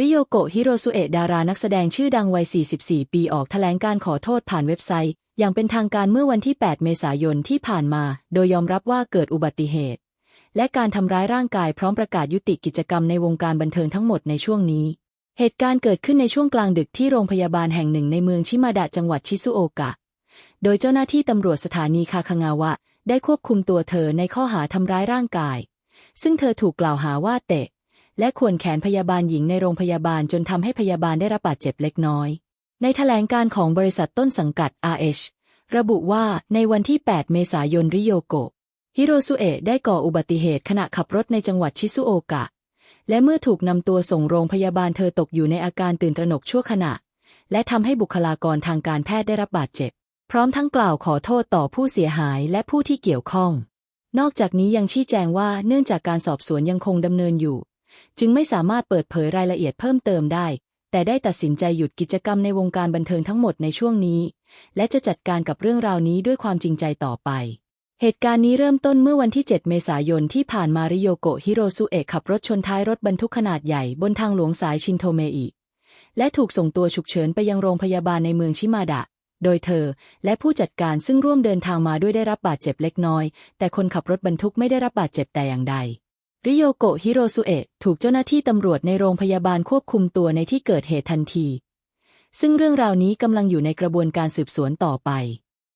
ริโยโกะฮิโรซุเอะดารานักแสดงชื่อดังวัย 44 ปีออกแถลงการขอโทษผ่านเว็บไซต์ อย่างเป็นทางการเมื่อวันที่ 8 เมษายนที่ผ่านมา โดยยอมรับว่าเกิดอุบัติเหตุ และการทำร้ายร่างกายพร้อมประกาศยุติกิจกรรมในวงการบันเทิงทั้งหมดในช่วงนี้ เหตุการณ์เกิดขึ้นในช่วงกลางดึกที่โรงพยาบาลแห่งหนึ่งในเมืองชิมาดะจังหวัดชิซุโอกะ โดยเจ้าหน้าที่ตำรวจสถานีคาคางาวะ ได้ควบคุมตัวเธอในข้อหาทำร้ายร่างกาย ซึ่งเธอถูกกล่าวหาว่าเตะ และข่วนแขนพยาบาลหญิงในโรงพยาบาลจนทำให้พยาบาลได้รับบาดเจ็บเล็กน้อย ในแถลงการของบริษัทต้นสังกัด RH ระบุว่าในวันที่ 8 เมษายนริโยโกะฮิโรซุเอะได้ก่ออุบัติเหตุขณะขับรถในจังหวัดชิซุโอกะ และเมื่อถูกนำตัวส่งโรงพยาบาลเธอตกอยู่ในอาการตื่นตระหนกชั่วขณะ และทำให้บุคลากรทางการแพทย์ได้รับบาดเจ็บ พร้อมทั้งกล่าวขอโทษต่อผู้เสียหายและผู้ที่เกี่ยวข้อง นอกจากนี้ยังชี้แจงว่าเนื่องจากการสอบสวนยังคงดำเนินอยู่ จึงไม่สามารถเปิดเผยรายละเอียดเพิ่มเติมได้ แต่ได้ตัดสินใจหยุดกิจกรรมในวงการบันเทิงทั้งหมดในช่วงนี้ และจะจัดการกับเรื่องราวนี้ด้วยความจริงใจต่อไป เหตุการณ์นี้เริ่มต้นเมื่อวันที่ 7 เมษายนที่ผ่านมาริโยโกะฮิโรซุเอะขับรถชนท้ายรถบรรทุกขนาดใหญ่บนทางหลวงสายชินโทเมอิและถูกส่งตัวฉุกเฉินไปยังโรงพยาบาลในเมืองชิมาดะ โดยเธอ และผู้จัดการซึ่งร่วมเดินทางมาด้วยได้รับบาดเจ็บเล็กน้อย แต่คนขับรถบรรทุกไม่ได้รับบาดเจ็บแต่อย่างใด ริโยโกะฮิโรซุเอะถูกเจ้าหน้าที่ตำรวจในโรงพยาบาลควบคุมตัวในที่เกิดเหตุทันที ซึ่งเรื่องราวนี้กำลังอยู่ในกระบวนการสืบสวนต่อไป